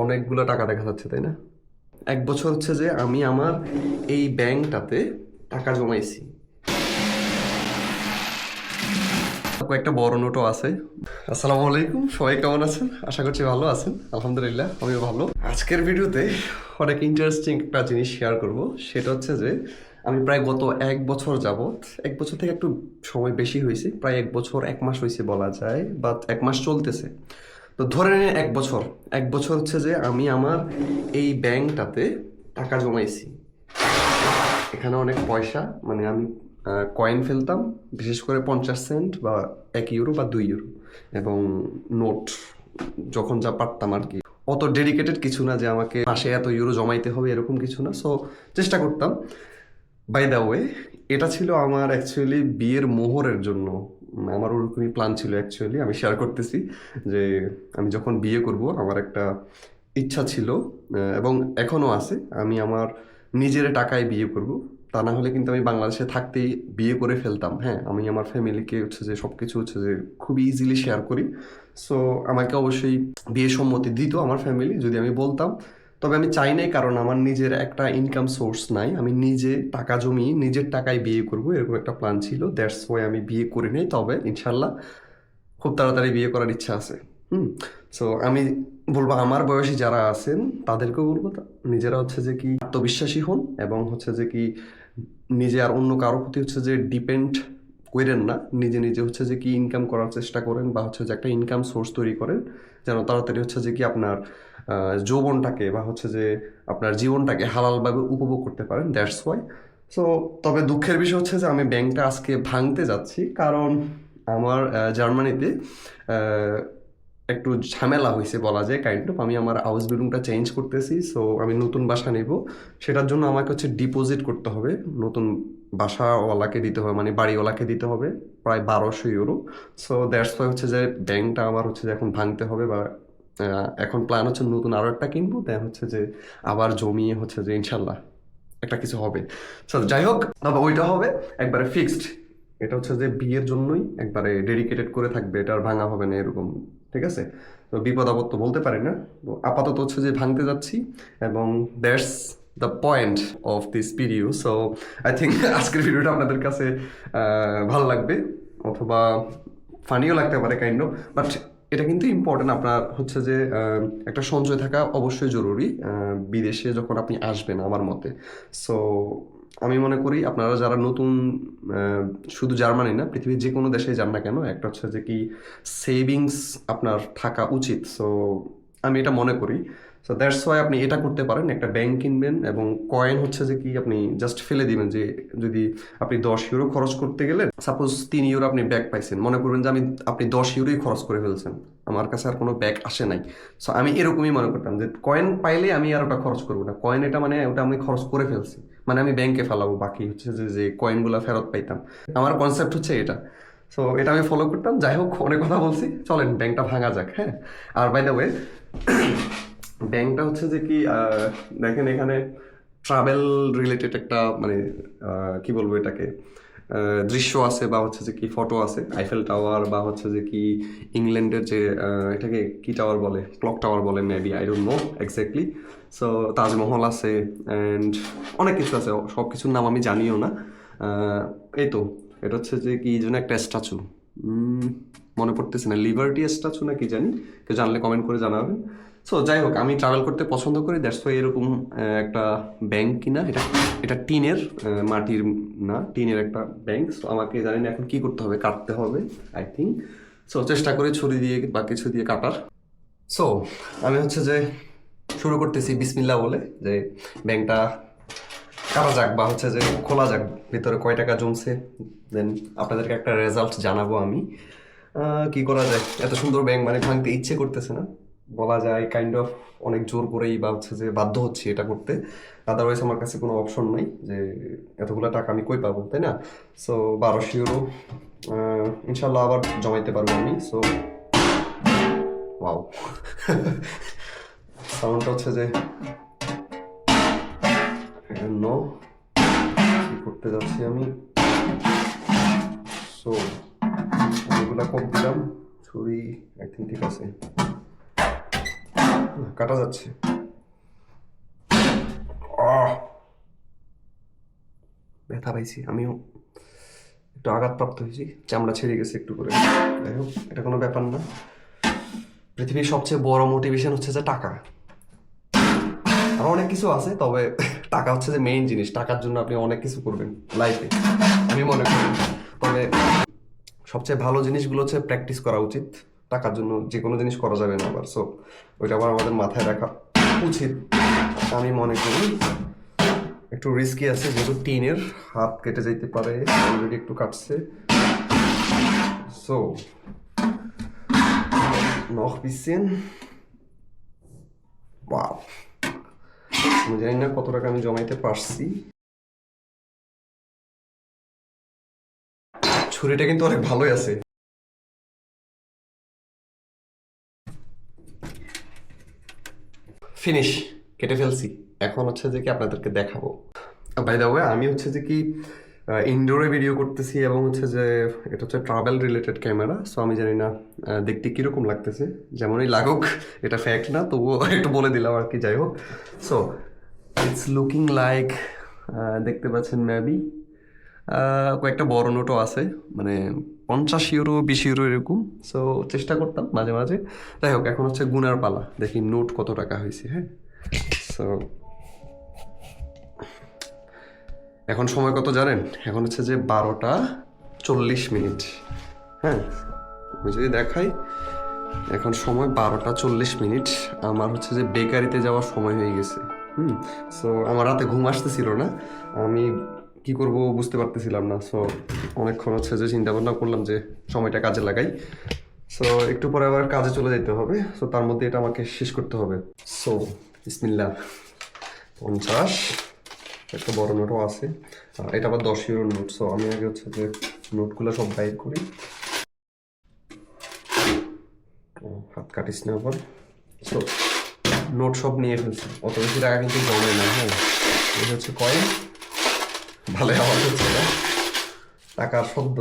অনেকগুলো টাকা দেখা যাচ্ছে, তাই না? এক বছর হচ্ছে যে আমি আমার এই ব্যাংকটাতে টাকা জমাইছি। কয়েকটা বড় নোটও আছে। আসসালামু আলাইকুম, সবাই কেমন আছেন? আশা করছি ভালো আছেন। আলহামদুলিল্লাহ, আমিও ভালো। আজকের ভিডিওতে অনেক ইন্টারেস্টিং একটা জিনিস শেয়ার করব। সেটা হচ্ছে যে আমি প্রায় গত এক বছর যাবত এক বছর থেকে একটু সময় বেশি হয়েছে, প্রায় এক বছর, এক মাস হয়েছে বলা যায় বা এক মাস চলতেছে। তো ধরে নিন এক বছর। এক বছর হচ্ছে যে আমি আমার এই ব্যাংকটাতে টাকা জমাইছি। এখানে অনেক পয়সা মানে আমি কয়েন ফেলতাম, বিশেষ করে পঞ্চাশ সেন্ট বা এক ইউরো বা দুই ইউরো এবং নোট যখন যা পারতাম আর কি। অত ডেডিকেটেড কিছু না যে আমাকে মাসে এত ইউরো জমাইতে হবে, এরকম কিছু না। সো চেষ্টা করতাম। বাই দ্য ওয়ে এটা ছিল আমার অ্যাকচুয়ালি বিয়ের মোহরের জন্য। আমার ওরকমই প্ল্যান ছিল অ্যাকচুয়ালি আমি শেয়ার করতেছি যে আমি যখন বিয়ে করব, আমার একটা ইচ্ছা ছিল এবং এখনও আছে, আমি আমার নিজের টাকায় বিয়ে করব। তা না হলে কিন্তু আমি বাংলাদেশে থাকতেই বিয়ে করে ফেলতাম হ্যাঁ? আমি আমার ফ্যামিলিকে হচ্ছে যে সব কিছু হচ্ছে যে খুবই ইজিলি শেয়ার করি। সো আমাকে অবশ্যই বিয়ে সম্মতি দিত আমার ফ্যামিলি যদি আমি বলতাম। তবে আমি চাই নাই কারণ আমার নিজের একটা ইনকাম সোর্স নাই। আমি নিজে টাকা জমিয়ে নিজের টাকায় বিয়ে করব, এরকম একটা প্ল্যান ছিল। দ্যাটস ওয়াই আমি বিয়ে করি নাই। তবে ইনশাল্লাহ খুব তাড়াতাড়ি বিয়ে করার ইচ্ছা আছে। হুম? সো আমি বলব আমার বয়সী যারা আছেন, তাদেরকেও বলব নিজেরা হচ্ছে যে কি আত্মবিশ্বাসী হন এবং হচ্ছে যে কি নিজে আর অন্য কারও প্রতি হচ্ছে যে ডিপেন্ড করেন না। নিজে নিজে হচ্ছে যে কি ইনকাম করার চেষ্টা করেন বা হচ্ছে যে একটা ইনকাম সোর্স তৈরি করেন, যেন তাড়াতাড়ি হচ্ছে যে কি আপনার যৌবনটাকে বা হচ্ছে যে আপনার জীবনটাকে হালালভাবে উপভোগ করতে পারেন দ্যাটস ওয়াই সো তবে দুঃখের বিষয় হচ্ছে যে আমি ব্যাংকটা আজকে ভাঙতে যাচ্ছি, কারণ আমার জার্মানিতে একটু ঝামেলা হয়েছে বলা যায় কাইন্ড অফ আমি আমার হাউস বিল্ডিংটা চেঞ্জ করতেছি সো আমি নতুন বাসা নেব। সেটার জন্য আমাকে হচ্ছে ডিপোজিট করতে হবে। নতুন বাসাওয়ালাকে দিতে হবে মানে বাড়িওয়ালাকে দিতে হবে, প্রায় বারোশো ইউরো সো দ্যাটস ওয়াই হচ্ছে যে ব্যাংকটা আমার হচ্ছে যে এখন ভাঙতে হবে বা এখন প্ল্যান হচ্ছে নতুন আরও একটা কিনবো দেন হচ্ছে যে আবার জমিয়ে হচ্ছে যে ইনশাল্লাহ একটা কিছু হবে। সো যাই হোক তবে ওইটা হবে। একবারে ফিক্সড এটা হচ্ছে যে বিয়ের জন্যই একবারে ডেডিকেটেড করে থাকবে। এটা আর ভাঙা হবে না এরকম। ঠিক আছে? তো বিপদ আপদ তো বলতে পারি না। তো আপাতত হচ্ছে যে ভাঙতে যাচ্ছি এবং that's the point of this video so I think আজকের ভিডিওটা আপনাদের কাছে ভালো লাগবে অথবা ফানিও লাগতে পারে কাইন্ড বাট এটা কিন্তু ইম্পর্টেন্ট আপনার হচ্ছে যে একটা সঞ্চয় থাকা অবশ্যই জরুরি বিদেশে যখন আপনি আসবেন আমার মতে। সো আমি মনে করি আপনারা যারা নতুন শুধু জার্মানি না, পৃথিবীর যে কোনো দেশে যান না কেন, একটা হচ্ছে যে কি সেভিংস আপনার থাকা উচিত। সো আমি এটা মনে করি। সো দ্যাটস ওয়াই আপনি এটা করতে পারেন, একটা ব্যাংক কিনবেন এবং কয়েন হচ্ছে যে কি আপনি জাস্ট ফেলে দিবেন যে যদি আপনি দশ ইউরো খরচ করতে গেলে সাপোজ তিন ইউরো আপনি ব্যাগ পাইছেন, মনে করবেন যে আমি, আপনি দশ ইউরোই খরচ করে ফেলছেন। আমার কাছে আর কোনো ব্যাগ আসে নাই। সো আমি এরকমই মনে করতাম যে কয়েন পাইলে আমি আর ওটা খরচ করব না। কয়েন এটা মানে ওটা আমি খরচ করে ফেলছি। মানে আমি ব্যাংকে ফেলাবো, বাকি হচ্ছে যে যে কয়েনগুলো ফেরত পাইতাম। আমার কনসেপ্ট হচ্ছে এটা। সো এটা আমি ফলো করতাম। যাই হোক, অনেক কথা বলছি। চলেন ব্যাংকটা ভাঙা যাক হ্যাঁ? আর বাই দ্য ওয়ে ব্যাংকটা হচ্ছে যে কি দেখেন এখানে ট্রাভেল রিলেটেড একটা মানে কি বলব এটাকে? দৃশ্য আছে বা হচ্ছে যে কি ফটো আছে আইফেল টাওয়ার বা হচ্ছে যে কি ইংল্যান্ডের যে এটাকে কি টাওয়ার বলে? ক্লক টাওয়ার বলে maybe I don't know exactly so Taj Mahal আছে অ্যান্ড অনেক কিছু আছে সব কিছুর নাম আমি জানিও না। এই তো, এটা হচ্ছে যে কি যেন একটা স্ট্যাচু মনে পড়তেছে না লিবার্টি স্ট্যাচু না কি জানি, কেউ জানলে কমেন্ট করে জানাবেন। সো যাই হোক আমি ট্রাভেল করতে পছন্দ করি দ্যাটস ওয়াই এরকম একটা ব্যাংক কিনা, এটা এটা টিনের মাটির না, টিনের একটা ব্যাংক সো আমাকে জানি না এখন কি করতে হবে, কাটতে হবে আই থিঙ্ক সো চেষ্টা করি ছুরি দিয়ে বা কিছু দিয়ে কাটার। সো আমি হচ্ছে যে শুরু করতেছি বিসমিল্লা বলে, যে ব্যাংকটা কাটা যাক বা হচ্ছে যে খোলা যাক, ভিতরে কয় টাকা জমছে। দেন আপনাদেরকে একটা রেজাল্ট জানাব আমি। কি করা যায়? এত সুন্দর ব্যাংক মানে ভাঙতে ইচ্ছে করতেছে না। বলা যায় কাইন্ড অফ অনেক জোর করেই বা হচ্ছে যে বাধ্য হচ্ছে এটা করতে। আদারওয়াইজ আমার কাছে কোনো অপশন নাই যে এতগুলো টাকা আমি কই পাবো, তাই না? সো বারোশো ইউরো ইনশাল্লাহ আবার জমাইতে পারব আমি। সো সাউন্ডটা হচ্ছে যে নো কি করতে যাচ্ছি আমি। সো এগুলা কম দিলাম। ছুরি থিঙ্ক ঠিক আছে। কাটা যাচ্ছে! ব্যথা পাইছি, আমিও একটু আঘাতপ্রাপ্ত হয়েছি, চামড়া ছেড়ে গেছে একটু করে। যাই হোক, এটা কোনো ব্যাপার না। পৃথিবীর সবচেয়ে বড় মোটিভেশন হচ্ছে যে টাকা। আরও অনেক কিছু আছে, তবে টাকা হচ্ছে যে মেইন জিনিস। টাকার জন্য আপনি অনেক কিছু করবেন লাইফে আমি মনে করি। তবে সবচেয়ে ভালো জিনিসগুলো হচ্ছে প্র্যাকটিস করা উচিত। টাকার জন্য যে কোনো জিনিস করা যাবে না আবার। সো ওইটা আবার আমাদের মাথায় রাখা উচিত। আমি মনে করি একটু রিস্কি আছে, যেহেতু টিনের হাত কেটে যাইতে পারে অলরেডি একটু কাটছে। সো bisschen wow আমি জানি না কত টাকা আমি জমাইতে পারছি। ছুরিটা কিন্তু অনেক ভালোই আছে। ফিনিশ কেটে ফেলছি। এখন হচ্ছে যে কি আপনাদেরকে দেখাবো। বাই দ্য ওয়ে আমি হচ্ছে যে কি ইনডোরে ভিডিও করতেছি এবং হচ্ছে যে এটা হচ্ছে ট্রাভেল রিলেটেড ক্যামেরা সো আমি জানি না দেখতে কীরকম লাগতেছে। যেমনই লাগুক, এটা ফ্যাক্ট না, তবুও একটু বলে দিলাম আর কি, যাই হোক। সো ইটস লুকিং লাইক দেখতে পাচ্ছেন মেবি কয়েকটা বড় নোটও আছে মানে পঞ্চাশ ইউরো বিশ ইউরো এরকম। সো চেষ্টা করতাম মাঝে মাঝে। যাই হোক, এখন হচ্ছে গুনার পালা। দেখি নোট কত টাকা হয়েছে হ্যাঁ? সো এখন সময় কত জানেন? এখন হচ্ছে যে বারোটা চল্লিশ মিনিট। হ্যাঁ? আমি যদি দেখাই, এখন সময় বারোটা চল্লিশ মিনিট। আমার হচ্ছে যে বেকারিতে যাওয়ার সময় হয়ে গেছে। হুম? সো আমার রাতে ঘুম আসতেছিল না। আমি কি করব বুঝতে পারতেছিলাম না। সো অনেকক্ষণ হচ্ছে যে চিন্তা ভাবনা করলাম যে সময়টা কাজে লাগাই। সো একটু পরে আবার কাজে চলে যেতে হবে। সো তার মধ্যে এটা আমাকে শেষ করতে হবে। সো বিসমিল্লা পঞ্চাশ। একটা বড় নোটও আছে। এটা আবার দশ ইউরোর নোট সো আমি আগে হচ্ছে যে নোটগুলো সব বাইর করি। হাত কাটিস না আবার। সো নোট সব নিয়ে ফেলছি। অত বেশি টাকা কিন্তু জমে না হ্যাঁ? এটা হচ্ছে কয়েন ভালো আওয়াজ হচ্ছে না টাকার শব্দ,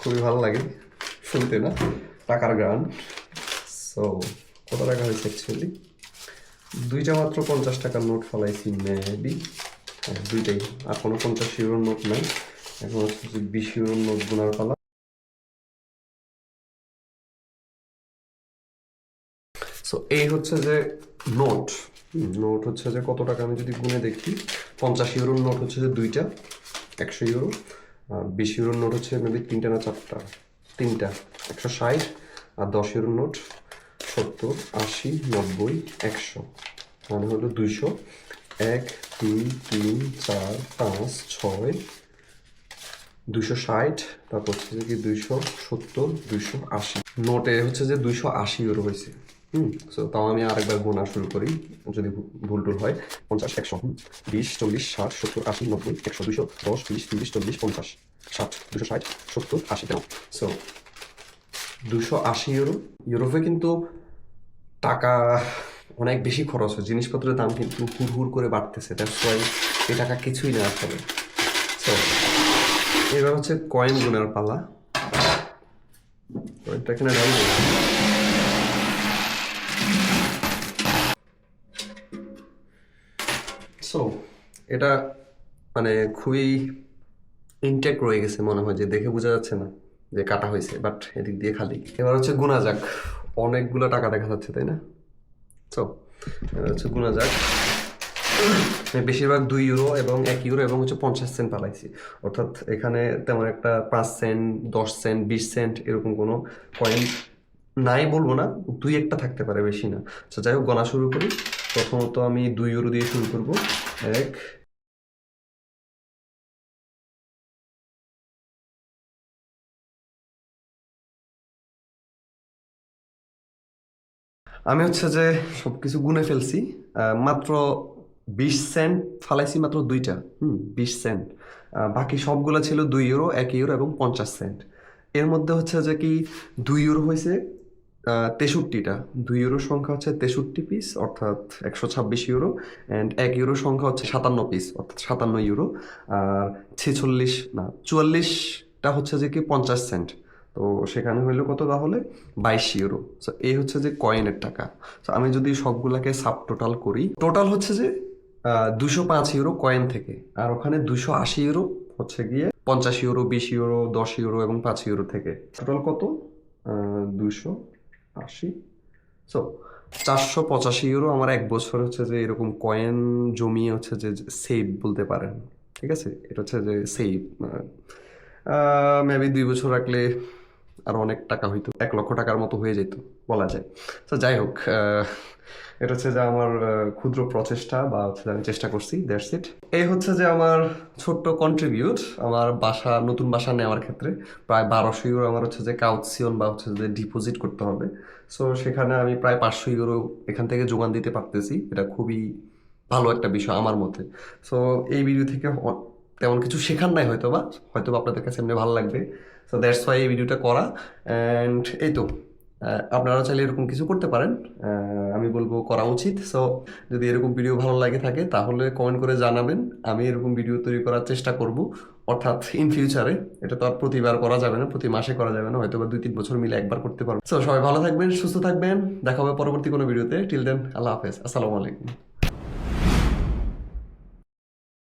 খুবই ভালো লাগে শুনতে না, টাকার গান সো কত টাকা হয়েছে অ্যাকচুয়ালি দুইটা মাত্র পঞ্চাশ টাকার নোট ফলাইছি মেবি দুইটাই। আর কোনো পঞ্চাশ ইউরোর নোট নাই। এখন হচ্ছে বিশ ইউরোর নোট গুনার পালা। সো এই হচ্ছে যে নোট নোট হচ্ছে যে কত টাকা আমি যদি গুনে দেখি, পঞ্চাশ ইউরোর নোট হচ্ছে যে দুইটা, একশো ইউরো। বিশ ইউরোর নোট হচ্ছে মেবি তিনটা না চারটা? তিনটা, একশো ষাট। আর দশ ইউরোর নোট সত্তর, আশি, নব্বই, একশো। মানে হলো দুইশো। এক, দুই, তিন, চার, পাঁচ, ছয়, দুইশো ষাট। তারপর হচ্ছে যে কি দুইশো সত্তর, দুইশো আশি। নোটে হচ্ছে যে দুইশো আশি ইউরো হয়েছে। হুম সো তাও আমি আরেকবার গোনা শুরু করি, যদি ভুল টুল হয়। পঞ্চাশ, একশো বিশ, চল্লিশ, ষাট, সত্তর, আশি, নব্বই, একশো, দুইশো, দশ, বিশ, তিরিশ, চল্লিশ, পঞ্চাশ, ষাট দুশো ষাট, সত্তর, আশি, তেরো। সো দুশো আশি ইউরো ইউরোপে কিন্তু টাকা অনেক বেশি খরচ হয়। জিনিসপত্রের দাম কিন্তু হুড় হুড় করে বাড়তেছে। দ্যাটস ওয়াই এই টাকা কিছুই না আসলে সো এবার হচ্ছে কয়েন গুনার পালা। কয়েনটা এখানে ডাল এটা মানে খুবই ইনটেক রয়ে গেছে মনে হয়, যে দেখে বোঝা যাচ্ছে না যে কাটা হয়েছে বাট এদিক দিয়ে খালি। এবার হচ্ছে গুনা যাক, অনেকগুলো টাকা দেখা যাচ্ছে, তাই না? সো এবার হচ্ছে গুনা যাক। বেশিরভাগ দুই ইউরো এবং এক ইউরো এবং হচ্ছে পঞ্চাশ সেন্ট পালাইছি। অর্থাৎ এখানে তেমন একটা পাঁচ সেন্ট দশ সেন্ট বিশ সেন্ট এরকম কোনো কয়েন নাই বলব না, দুই একটা থাকতে পারে বেশি না। আচ্ছা যাই হোক গণা শুরু করি। প্রথমত আমি দুই ইউরো দিয়ে শুরু করব। এক আমি হচ্ছে যে সব কিছু গুনে ফেলছি মাত্র বিশ সেন্ট ফালাইছি মাত্র দুইটা, হুম, বিশ সেন্ট। বাকি সবগুলো ছিল দুই ইউরো, এক ইউরো এবং পঞ্চাশ সেন্ট। এর মধ্যে হচ্ছে যে কি দুই ইউরো হয়েছে তেষট্টিটা। দুই ইউরোর সংখ্যা হচ্ছে তেষট্টি পিস অর্থাৎ একশো ছাব্বিশ ইউরো অ্যান্ড এক ইউরোর সংখ্যা হচ্ছে সাতান্ন পিস অর্থাৎ সাতান্ন ইউরো। আর ছেচল্লিশ, না, চুয়াল্লিশটা হচ্ছে যে কি পঞ্চাশ সেন্ট। তো সেখানে হইল কত তাহলে? বাইশ ইউরো সো এই হচ্ছে যে কয়েনের টাকা। তো আমি যদি সবগুলাকে সাব টোটাল করি টোটাল হচ্ছে যে দুশো পাঁচ ইউরো কয়েন থেকে। আর ওখানে দুশো আশি ইউরো হচ্ছে গিয়ে পঞ্চাশ ইউরো বিশ ইউরো দশ ইউরো এবং পাঁচ ইউরো থেকে। টোটাল কত? দুশো আশি। সো চারশো পঁচাশি ইউরো আমার এক বছর হচ্ছে যে এরকম কয়েন জমিয়ে হচ্ছে যে সেভ বলতে পারেন। ঠিক আছে? এটা হচ্ছে যে সেভ মেবি দুই বছর রাখলে আরও অনেক টাকা হইতো, এক লক্ষ টাকার মতো হয়ে যেত বলা যায়। তো যাই হোক এটা হচ্ছে যে আমার ক্ষুদ্র প্রচেষ্টা বা হচ্ছে আমি চেষ্টা করছি দ্যাটস ইট এই হচ্ছে যে আমার ছোট্ট কন্ট্রিবিউট আমার বাসা, নতুন বাসা নেওয়ার ক্ষেত্রে প্রায় বারোশো ইউরো আমার হচ্ছে যে কাউন্সিয়ন বা হচ্ছে যে ডিপোজিট করতে হবে। সো সেখানে আমি প্রায় পাঁচশো ইউরো এখান থেকে যোগান দিতে পারতেছি, এটা খুবই ভালো একটা বিষয় আমার মতে। সো এই ভিডিও থেকে তেমন কিছু শেখার নাই হয়তো বা হয়তো আপনাদের কাছে এমনি ভালো লাগবে। সো দ্যাটস ওয়াই এই ভিডিওটা করা। অ্যান্ড এই তো আপনারা চাইলে এরকম কিছু করতে পারেন। আমি বলব করা উচিত। সো যদি এরকম ভিডিও ভালো লাগে থাকে, তাহলে কমেন্ট করে জানাবেন। আমি এরকম ভিডিও তৈরি করার চেষ্টা করব। অর্থাৎ ইন ফিউচারে এটা তো আর প্রতিবার করা যাবে না, প্রতি মাসে করা যাবে না হয়তো বা দুই তিন বছর মিলে একবার করতে পারব। সো সবাই ভালো থাকবেন, সুস্থ থাকবেন। দেখা হবে পরবর্তী কোনো ভিডিওতে টিল দেন আল্লাহ হাফেজ। আসসালামু আলাইকুম।